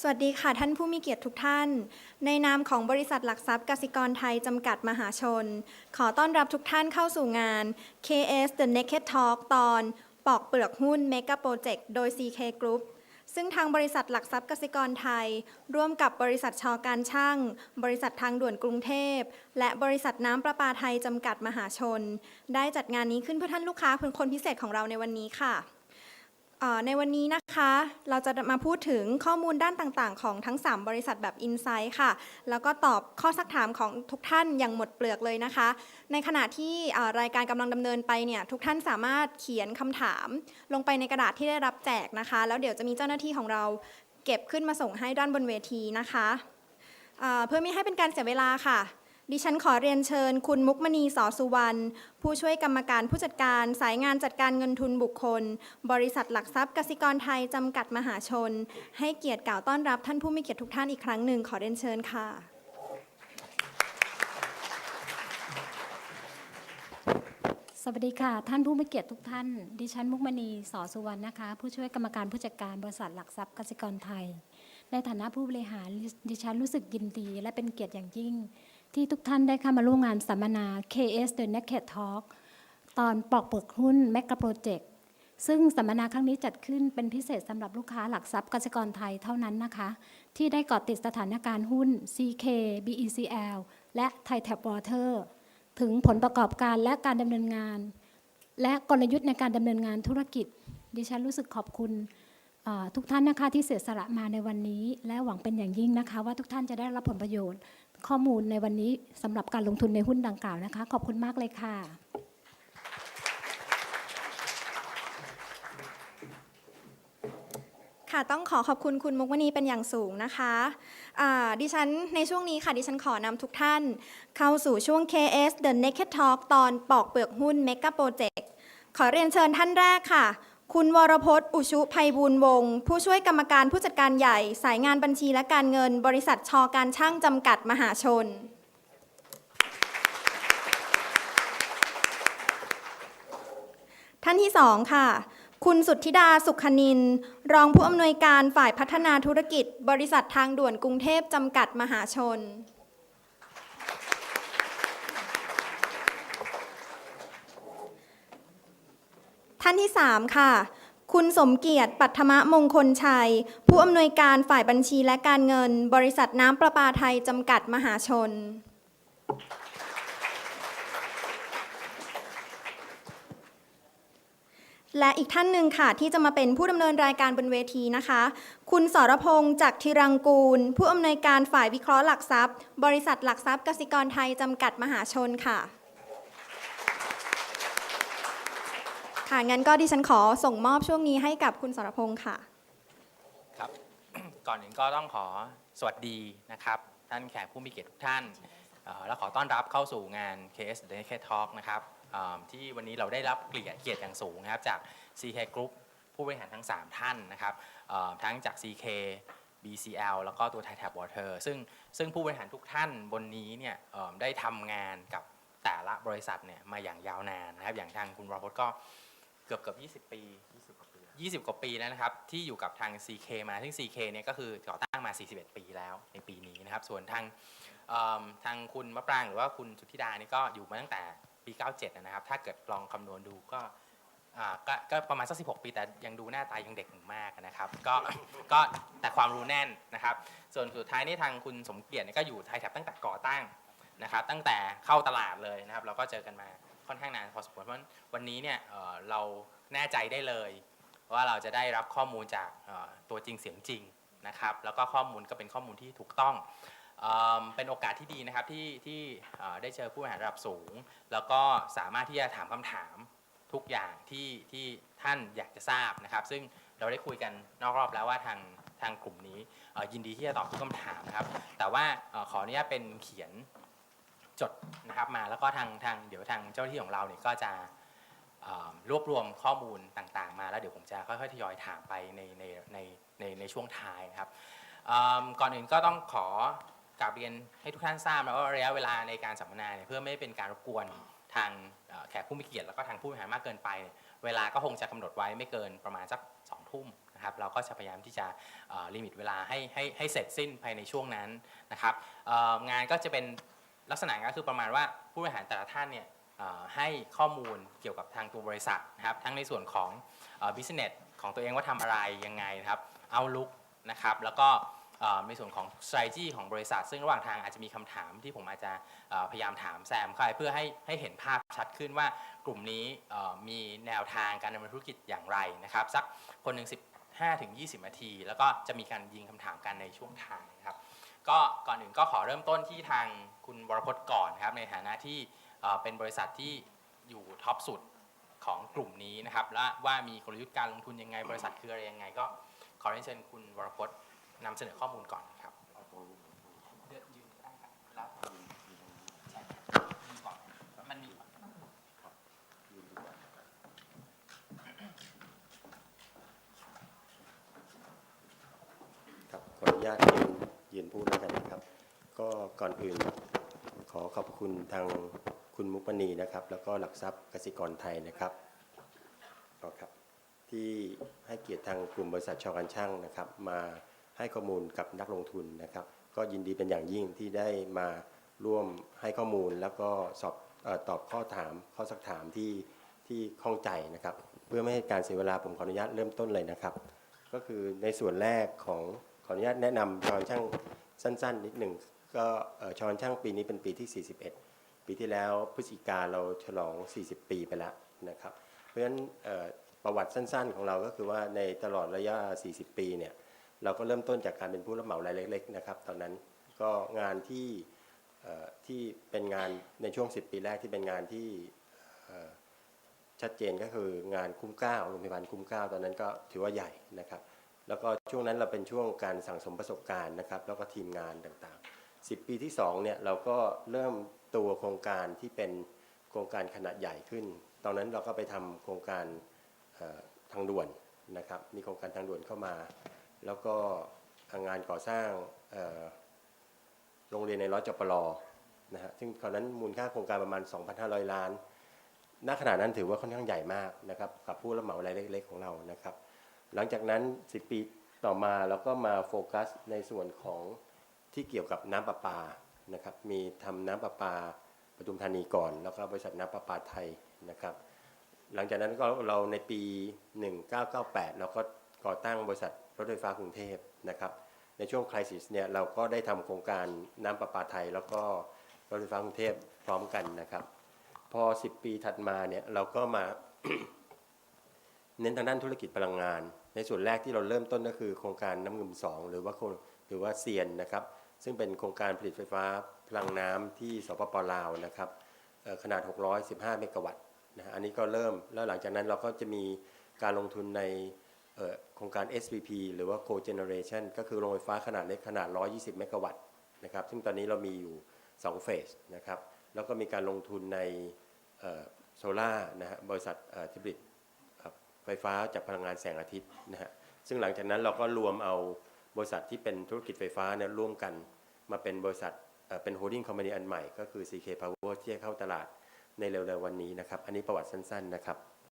สวัสดีค่ะท่านผู้มีเกียรติทุกท่าน ในนามของบริษัทหลักทรัพย์กสิกรไทย จำกัดมหาชน ขอต้อนรับทุกท่านเข้าสู่งาน KS The Naked Talk ตอน ปอกเปลือกหุ้น Mega Project โดย CK Group ซึ่งทางบริษัทหลักทรัพย์กสิกรไทย ร่วมกับบริษัทชอการช่าง บริษัททางด่วนกรุงเทพ และบริษัทน้ำประปาไทย จำกัดมหาชน ได้จัดงานนี้ขึ้นเพื่อท่านลูกค้าคนพิเศษของเราในวันนี้ค่ะ ในวันนี้นะคะ เราจะมาพูดถึงข้อมูลด้านต่างๆ ของทั้ง 3 บริษัทแบบ Insight ค่ะ แล้วก็ตอบข้อสักถามของทุกท่านอย่างหมดเปลือกเลยนะคะ ในขณะที่รายการกำลังดำเนินไปเนี่ยทุกท่านสามารถเขียนคำถาม ลงไปในกระดาษที่ได้รับแจกนะคะ แล้วเดี๋ยวจะมีเจ้าหน้าที่ของเราเก็บขึ้นมาส่งให้ด้านบนเวทีนะคะ เพื่อไม่ให้เป็นการเสียเวลาค่ะ ดิฉันขอเรียนเชิญ คุณมุกมณีสอสุวรรณ ผู้ช่วยกรรมการผู้จัดการสายงานจัดการเงินทุนบุคคล บริษัทหลักทรัพย์กสิกรไทย จำกัดมหาชน ให้เกียรติกล่าวต้อนรับท่านผู้มีเกียรติทุกท่านอีกครั้งหนึ่งขอเรียนเชิญค่ะ สวัสดีค่ะ ท่านผู้มีเกียรติทุกท่าน ดิฉันมุกมณีสอสุวรรณนะคะ ผู้ช่วยกรรมการผู้จัดการบริษัทหลักทรัพย์กสิกรไทย ในฐานะผู้บริหารดิฉันรู้สึกยินดี และเป็นเกียรติอย่างยิ่ง ที่ทุกท่านได้เข้ามาร่วมงานสัมมนา KS The Naked Talk ตอนปอกเปลือกหุ้น Mega Project ซึ่งสัมมนาครั้งนี้จัดขึ้นเป็นพิเศษสำหรับลูกค้าหลักทรัพย์กสิกรไทยเท่านั้นนะคะ ที่ได้เกาะติดสถานการณ์หุ้น CK BECL และ Thai Tap Water ถึงผลประกอบการและการดำเนินงาน และกลยุทธ์ในการดำเนินงานธุรกิจ ดิฉันรู้สึกขอบคุณทุกท่านนะคะที่เสียสละมาในวันนี้ และหวังเป็นอย่างยิ่งนะคะ ว่าทุกท่านจะได้รับผลประโยชน์ ข้อมูลในวันนี้สำหรับการลงทุนในหุ้นดังกล่าวนะคะ ขอบคุณมากเลยค่ะ ค่ะต้องขอขอบคุณคุณมุกมณีเป็นอย่างสูงนะคะอ่าดิฉันในช่วงนี้ค่ะ ดิฉันขอนำทุกท่าน เข้าสู่ช่วง KS The Naked Talk ตอนปอกเปลือกหุ้น Mega Project ขอเรียนเชิญท่านแรกค่ะ คุณวรพจน์ อุชุภัยบูลวงศ์ผู้ช่วยกรรมการผู้จัดการใหญ่ สายงานบัญชีและการเงิน บริษัทชอการช่างจำกัดมหาชน ท่านที่สองค่ะ คุณสุทธิดาสุขนิน รองผู้อำนวยการฝ่ายพัฒนาธุรกิจ บริษัททางด่วนกรุงเทพจำกัดมหาชน ท่านที่สามค่ะ คุณสมเกียรติปัทมะมงคลชัย ผู้อำนวยการฝ่ายบัญชีและการเงิน บริษัทน้ำประปาไทยจำกัดมหาชน และอีกท่านหนึ่งค่ะ ที่จะมาเป็นผู้ดำเนินรายการบนเวทีนะคะ คุณสรพงษ์จากทิรังกูล ผู้อำนวยการฝ่ายวิเคราะห์หลักทรัพย์ บริษัทหลักทรัพย์กสิกรไทยจำกัดมหาชนค่ะ ค่ะ งั้นก็ดิฉันขอส่งมอบช่วงนี้ให้กับคุณสรพงษ์ค่ะ ครับ ก่อนอื่นก็ต้องขอสวัสดีนะครับ ท่านแขกผู้มีเกียรติทุกท่านและขอต้อนรับเข้าสู่งาน KS The Naked Talk นะครับที่วันนี้เราได้รับเกียรติเกียรติอย่างสูงนะครับจาก CK Group ผู้บริหารทั้ง 3 ท่านนะครับทั้งจาก CK BCL แล้วก็ตัว Thai Tap Water ซึ่งซึ่งผู้บริหารทุกท่านบนนี้เนี่ยได้ทำงานกับแต่ละบริษัทเนี่ยมาอย่างยาวนานนะครับอย่างทางคุณวรพจน์ก็ เกือบเกือบ20 ปี 20กว่าปี20 กว่าปีแล้วนะครับ ที่อยู่กับทาง CK มาซึ่ง CK เนี่ยก็คือก่อตั้งมา 41 ปีแล้วในปีนี้นะครับ ส่วนทางเอิ่มทางคุณมะปรางหรือว่าคุณสุทธิดานี่ก็อยู่มาตั้งแต่ปี 97 นะครับ ถ้าเกิดลองคำนวณดูก็อ่าก็ก็ประมาณสัก 16 ปีแต่ยังดูหน้าตายังเด็กอยู่มากนะครับ ก็ก็แต่ความรู้แน่นนะครับ ส่วนสุดท้ายนี่ทางคุณสมเกียรติเนี่ยก็อยู่ไทยแถบตั้งแต่ก่อตั้งนะครับ ตั้งแต่เข้าตลาดเลยนะครับ เราก็เจอกันมา ค่อนข้างนานพอสมควรเพราะวันนี้เนี่ยเราแน่ใจได้เลยว่าเราจะได้รับข้อมูลจากตัวจริงเสียงจริงนะครับแล้วก็ข้อมูลก็เป็นข้อมูลที่ถูกต้องเอิ่มเป็นโอกาสที่ดีนะครับที่ที่ได้เจอผู้บริหารระดับสูง แล้วก็สามารถที่จะถามคำถามทุกอย่างที่ที่ท่านอยากจะทราบนะครับ ซึ่งเราได้คุยกันนอกรอบแล้วว่าทางทางกลุ่มนี้ยินดีที่จะตอบทุกคำถามนะครับ แต่ว่าขออนุญาตเป็นเขียน จดนะครับมาแล้วก็ทางทางเดี๋ยวทางเจ้าหน้าที่ของเราเนี่ยก็จะรวบรวมข้อมูลต่างๆ มาแล้วเดี๋ยวผมจะค่อยๆทยอยถามไปในในในในในช่วงท้ายนะครับก่อนอื่นก็ต้องขอกราบเรียนให้ทุกท่านทราบนะว่าระยะเวลาในการสัมมนาเนี่ยเพื่อไม่เป็นการรบกวนทางแขกผู้มีเกียรติแล้วก็ทางผู้บริหารมากเกินไปเเวลาก็คงจะกำหนดไว้ไม่เกินประมาณสักสองทุ่มนะครับเราก็จะพยายามที่จะลิมิตเวลาให้ให้ให้เสร็จสิ้นภายในช่วงนั้นนะครับงานก็จะเป็น ลักษณะก็คือประมาณว่าผู้บริหารแต่ละท่านเนี่ยให้ข้อมูลเกี่ยวกับทางตัวบริษัทนะครับ ทั้งในส่วนของ business ของตัวเองว่าทำอะไรยังไงนะครับ outlook นะครับ แล้วก็ในส่วนของ strategy ของบริษัท ซึ่งระหว่างทางอาจจะมีคำถามที่ผมอาจจะพยายามถามแซมเข้าไปเพื่อให้ให้เห็นภาพชัดขึ้นว่ากลุ่มนี้มีแนวทางการดำเนินธุรกิจอย่างไรนะครับ สักคนหนึ่ง15 ถึง 20 นาที แล้วก็จะมีการยิงคำถามกันในช่วงท้ายนะครับ ก็ก่อนอื่นก็ขอเริ่มต้นที่ทางคุณวรพจน์ก่อนครับในฐานะที่เป็นบริษัทที่อยู่ท็อปสุดของกลุ่มนี้นะครับ และว่ามีกลยุทธ์การลงทุนยังไง บริษัทคืออะไรยังไง ก็ขอเรียนเชิญคุณวรพจน์นำเสนอข้อมูลก่อนครับเลือนก็ได้ครับใช่ครับยืนก่อนมันมีครับขออนุญาต ยืนพูดแล้วกันนะครับ ก็ก่อนอื่นขอขอบคุณทางคุณมุกมณีนะครับ แล้วก็หลักทรัพย์กสิกรไทยนะครับก็ครับ ที่ให้เกียรติทางกลุ่มบริษัทชาวการช่างนะครับ มาให้ข้อมูลกับนักลงทุนนะครับ ก็ยินดีเป็นอย่างยิ่งที่ได้มาร่วมให้ข้อมูลแล้วก็สอบออตอบข้อถามข้อสักถามที่ที่ข้องใจนะครับ เพื่อไม่ให้การเสียเวลาผมขออนุญาตเริ่มต้นเลยนะครับ ก็คือในส่วนแรกของ ออนุญาตแนะนำชอนช่างสั้น ๆ นิดหนึ่งก็เอ่อชอนช่างปีนี้เป็นปีที่ 41 ปีที่แล้วพฤศจิกาเราฉลอง 40 ปีไปแล้วนะครับ เพราะฉะนั้นประวัติสั้น ๆ ของเราก็คือว่าในตลอดระยะ 40 ปีเนี่ยเราก็เริ่มต้นจากการเป็นผู้รับเหมารายเล็กๆนะครับตอนนั้นก็งานที่ที่เป็นงานในช่วง 10 ปีแรกที่เป็นงานที่ชัดเจนก็คืองานคุ้มเก้าโรงพยาบาลคุ้มเก้าตอนนั้นก็ถือว่าใหญ่นะครับ แล้วก็ช่วงนั้นเราเป็นช่วงการสั่งสมประสบการณ์นะครับ แล้วก็ทีมงานต่างๆ 10 ปีที่2เนี่ยเราก็เริ่มตัวโครงการที่เป็นโครงการขนาดใหญ่ขึ้น ตอนนั้นเราก็ไปทำโครงการทางด่วนนะครับ มีโครงการทางด่วนเข้ามา แล้วก็งานก่อสร้างโรงเรียนในร้อยจปรนะฮะ ซึ่งตอนนั้นมูลค่าโครงการประมาณ 2,500 ล้าน ณ ขณะนั้นถือว่าค่อนข้างใหญ่มากนะครับ กับผู้รับเหมารายเล็ก ๆ ของเรานะครับ หลังจากนั้น 10 ปีต่อมาเราก็มาโฟกัสในส่วนของที่เกี่ยวกับน้ำประปานะครับ มีทำน้ำประปาปทุมธานีก่อน แล้วก็บริษัทน้ำประปาไทยนะครับ หลังจากนั้นก็เราในปี 1998 เราก็ก่อตั้งบริษัทรถไฟฟ้ากรุงเทพนะครับ ในช่วงคริสิสเนี่ยเราก็ได้ทำโครงการน้ำประปาไทย แล้วก็รถไฟฟ้ากรุงเทพพร้อมกันนะครับ พอ 10 ปีถัดมาเนี่ยเราก็มา เน้นทางด้านธุรกิจพลังงาน ในส่วนแรกที่เราเริ่มต้นก็คือ โครงการน้ำเงิม2หรือว่าโคหรือว่าเซียนนะครับ ซึ่งเป็นโครงการผลิตไฟฟ้าพลังน้ำที่สปปลาวนะครับขนาด 615 เมกะวัตต์นะฮะอันนี้ก็เริ่มแล้วหลังจากนั้นเราก็จะมีการลงทุนในโครงการ SVP หรือว่า Co-generation ก็คือโรงไฟฟ้าขนาดเล็กขนาด 120 เมกะวัตต์นะครับซึ่งตอนนี้เรามีอยู่ 2 เฟสนะครับแล้วก็มีการลงทุนในโซล่าร์นะฮะบริษัทที่ผลิต ไฟฟ้าจากพลังงานแสงอาทิตย์นะฮะซึ่งหลังจากนั้นเราก็รวมเอาบริษัทที่เป็นธุรกิจไฟฟ้าเนี่ยร่วมกันมาเป็นบริษัทเป็นโฮลดิ้งคอมพานีอันใหม่ก็คือ CK Power ที่จะเข้าตลาดในเร็วๆวันนี้นะครับ อันนี้ประวัติสั้นๆนะครับ